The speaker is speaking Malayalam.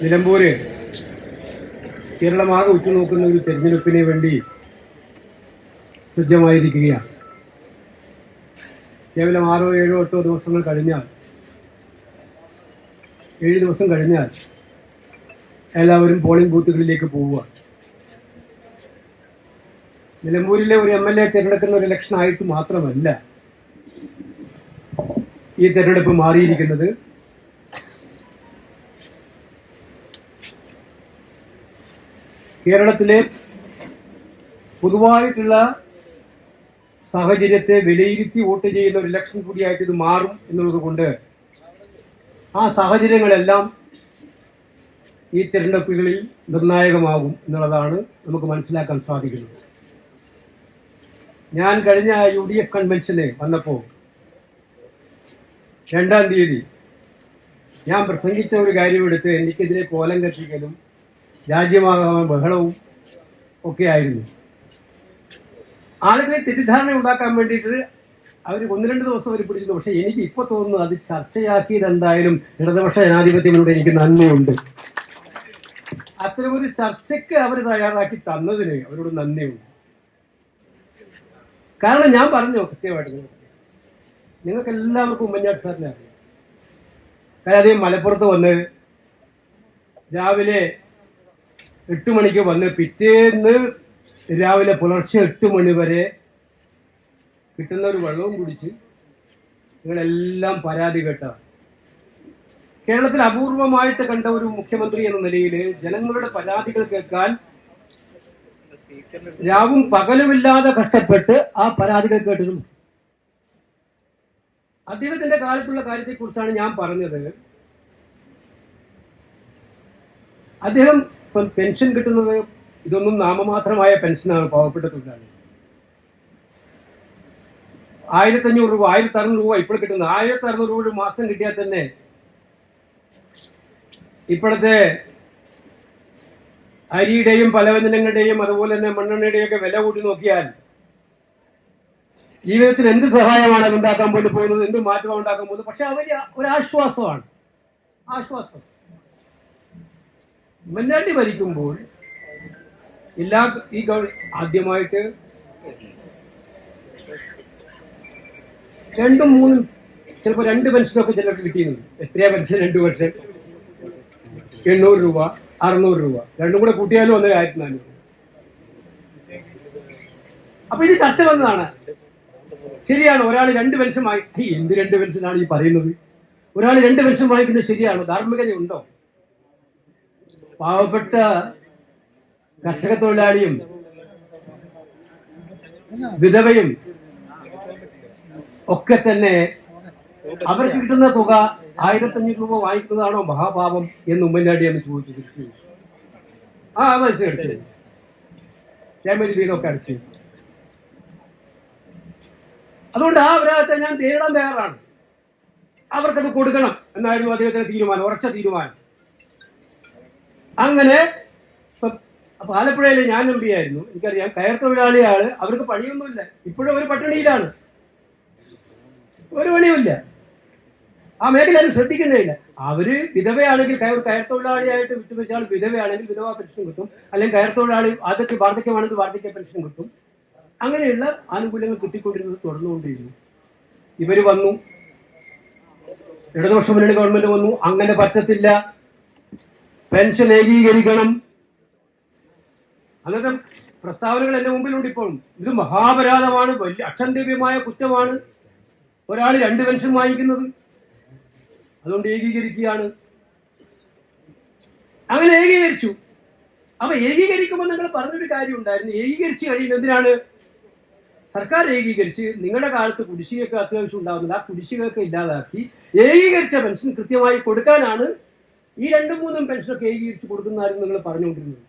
നിലമ്പൂര് കേരളമാകെ ഉറ്റുനോക്കുന്ന ഒരു തെരഞ്ഞെടുപ്പിനെ വേണ്ടി സജ്ജമായിരിക്കുകയാണ്. കേവലം ആറോ ഏഴോ എട്ടോ ദിവസങ്ങൾ കഴിഞ്ഞാൽ ഏഴ് ദിവസം കഴിഞ്ഞാൽ എല്ലാവരും പോളിംഗ് ബൂത്തുകളിലേക്ക് പോവുക. നിലമ്പൂരിലെ ഒരു എം എൽ എ തിരഞ്ഞെടുക്കുന്ന ഒരു ഇലക്ഷൻ ആയിട്ട് മാത്രമല്ല ഈ തെരഞ്ഞെടുപ്പ് മാറിയിരിക്കുന്നത്. കേരളത്തിലെ പൊതുവായിട്ടുള്ള സാഹചര്യത്തെ വിലയിരുത്തി വോട്ട് ചെയ്യുന്ന ഒരു ഇലക്ഷൻ കൂടിയായിട്ട് ഇത് മാറും എന്നുള്ളത് കൊണ്ട് ആ സാഹചര്യങ്ങളെല്ലാം ഈ തിരഞ്ഞെടുപ്പുകളിൽ നിർണായകമാകും എന്നുള്ളതാണ് നമുക്ക് മനസ്സിലാക്കാൻ സാധിക്കുന്നത്. ഞാൻ കഴിഞ്ഞ യു ഡി എഫ് കൺവെൻഷന് വന്നപ്പോൾ രണ്ടാം തീയതി ഞാൻ പ്രസംഗിച്ച ഒരു കാര്യമെടുത്ത് എനിക്കെതിരെ കോലം കത്തിക്കലും രാജ്യമാകാൻ ബഹളവും ഒക്കെ ആയിരുന്നു. ആളുകളെ തെറ്റിദ്ധാരണ ഉണ്ടാക്കാൻ വേണ്ടിയിട്ട് അവർ ഒന്ന് രണ്ട് ദിവസം അവർ പിടിക്കുന്നു പക്ഷെ എനിക്ക് ഇപ്പൊ തോന്നുന്നു അത് ചർച്ചയാക്കിയത് എന്തായാലും ഇടതുപക്ഷ ജനാധിപത്യങ്ങളുടെ എനിക്ക് നന്ദിയുണ്ട്. അത്തരമൊരു ചർച്ചയ്ക്ക് അവർ തയ്യാറാക്കി തന്നതിന് അവരോട് നന്ദിയുണ്ട്. കാരണം ഞാൻ പറഞ്ഞു കൃത്യമായിട്ട് നിങ്ങൾക്ക്. എല്ലാവർക്കും ഉമ്മൻചാണ്ടി സാറിനെ അറിയാം. കാരണം അദ്ദേഹം മലപ്പുറത്ത് വന്ന് രാവിലെ എട്ട് മണിക്ക് വന്ന് പിറ്റേന്ന് രാവിലെ പുലർച്ചെ എട്ട് മണി വരെ കിട്ടുന്ന ഒരു വെള്ളവും കുടിച്ച് നിങ്ങളെല്ലാം പരാതി കേട്ട. കേരളത്തിൽ അപൂർവമായിട്ട് കണ്ട ഒരു മുഖ്യമന്ത്രി എന്ന നിലയിൽ ജനങ്ങളുടെ പരാതികൾ കേൾക്കാൻ രാവും പകലുമില്ലാതെ കഷ്ടപ്പെട്ട് ആ പരാതികൾ കേട്ടതും അദ്ദേഹത്തിന്റെ കാലത്തുള്ള കാര്യത്തെക്കുറിച്ചാണ് ഞാൻ പറഞ്ഞത്. അദ്ദേഹം ഇപ്പം പെൻഷൻ കിട്ടുന്നത് ഇതൊന്നും നാമമാത്രമായ പെൻഷനാണ് പാവപ്പെട്ട തൊഴിലാളി ആയിരത്തി അഞ്ഞൂറ് രൂപ ആയിരത്തി അറുന്നൂറ് രൂപ ഇപ്പോൾ കിട്ടുന്നത്. ആയിരത്തി അറുന്നൂറ് രൂപ ഒരു മാസം കിട്ടിയാൽ തന്നെ ഇപ്പോഴത്തെ അരിയുടെയും പലവ്യഞ്ജനങ്ങളുടെയും അതുപോലെ തന്നെ മണ്ണെണ്ണയുടെയും ഒക്കെ വില കൂട്ടി നോക്കിയാൽ ജീവിതത്തിൽ എന്ത് സഹായമാണ് ഉണ്ടാക്കാൻ വേണ്ടി പോകുന്നത് എന്ത് മാറ്റമാണ് ഉണ്ടാക്കാൻ പോകുന്നത്? പക്ഷെ ഒരു ആശ്വാസമാണ് ആശ്വാസം. ഉമ്മൻചാണ്ടി ഭരിക്കുമ്പോൾ എല്ലാ ഈ ആദ്യമായിട്ട് രണ്ടും മൂന്നും ചിലപ്പോൾ രണ്ട് പെൻഷനൊക്കെ ചിലർക്ക് കിട്ടിയിരുന്നു എത്രയാ പെൻഷൻ? രണ്ട് പെൻഷൻ. എണ്ണൂറ് രൂപ അറുന്നൂറ് രൂപ. രണ്ടും കൂടെ കൂട്ടിയാലും ഒന്നര ആയിരത്തി നാനൂറ് അപ്പൊ ഇത് ചർച്ച വന്നതാണ്. ശരിയാണ് ഒരാൾ രണ്ട് പെൻഷൻ വാങ്ങി എന്ത് രണ്ട് പെൻഷനാണ് ഈ പറയുന്നത്? ഒരാൾ രണ്ട് പെൻഷൻ വാങ്ങിക്കുന്നത് ശരിയാണ്? ധാർമ്മികതയുണ്ടോ? പാവപ്പെട്ട കർഷക തൊഴിലാളിയും വിധവയും ഒക്കെ തന്നെ അവർക്ക് കിട്ടുന്ന തുക ആയിരത്തഞ്ഞൂറ് രൂപ വാങ്ങിക്കുന്നതാണോ മഹാഭാവം എന്ന് ഉമ്മൻചാണ്ടി എന്ന് ചോദിച്ചു ആ ക്ഷേമരി വീടൊക്കെ അടിച്ചു. അതുകൊണ്ട് ആ ഒരാളത്തെ ഞാൻ തേടാൻ തയ്യാറാണ്. അവർക്കത് കൊടുക്കണം എന്നായിരുന്നു അദ്ദേഹത്തിന്റെ തീരുമാനം ഉറച്ച തീരുമാനം. അങ്ങനെ ആലപ്പുഴയിലെ ഞാൻ എം ആയിരുന്നു എനിക്കറിയാം കയർ തൊഴിലാളിയാണ് അവർക്ക് പണിയൊന്നുമില്ല. ഇപ്പോഴും അവർ പട്ടിണിയിലാണ്. ഒരു പണിയുമില്ല. ആ മേഖല ആരും ശ്രദ്ധിക്കുന്നില്ല. അവർ വിധവയാണെങ്കിൽ കയർ കയർ തൊഴിലാളിയായിട്ട് വിട്ടുവെച്ചാൽ വിധവയാണെങ്കിൽ വിധവ പെൻഷൻ കിട്ടും. അല്ലെങ്കിൽ കയർ തൊഴിലാളി അതൊക്കെ വാർദ്ധക്യമാണെങ്കിൽ വാർദ്ധക്യ പെൻഷൻ കിട്ടും. അങ്ങനെയുള്ള ആനുകൂല്യങ്ങൾ കിട്ടിക്കൊണ്ടിരുന്നത് തുടർന്നുകൊണ്ടിരുന്നു. ഇവർ വന്നു. ഇടതുപക്ഷ മുന്നണി ഗവൺമെന്റ് വന്നു. അങ്ങനെ പറ്റത്തില്ല. പെൻഷൻ ഏകീകരിക്കണം. അങ്ങനത്തെ പ്രസ്താവനകൾ എന്റെ മുമ്പിലുണ്ട് ഇപ്പോഴും ഇത് മഹാപരാധമാണ് വലിയ അക്ഷന്തവ്യമായ കുറ്റമാണ്. ഒരാൾ രണ്ട് പെൻഷൻ വാങ്ങിക്കുന്നത്. അതുകൊണ്ട് ഏകീകരിക്കുകയാണ്. അങ്ങനെ ഏകീകരിച്ചു. അപ്പൊ ഏകീകരിക്കുമ്പോൾ നിങ്ങൾ പറഞ്ഞൊരു കാര്യം ഉണ്ടായിരുന്നു. ഏകീകരിച്ച് കഴിയുന്ന എന്തിനാണ്? സർക്കാർ ഏകീകരിച്ച് നിങ്ങളുടെ കാലത്ത് കുടിശ്ശികയൊക്കെ അത്യാവശ്യം ഉണ്ടാകുന്നില്ല ആ കുടിശ്ശികയൊക്കെ ഇല്ലാതാക്കി ഏകീകരിച്ച പെൻഷൻ കൃത്യമായി കൊടുക്കാനാണ് ഈ രണ്ടും മൂന്നും പെൻഷനൊക്കെ ഏകീകരിച്ച് കൊടുക്കുന്നതായിരുന്നു നിങ്ങൾ പറഞ്ഞുകൊണ്ടിരുന്നത്.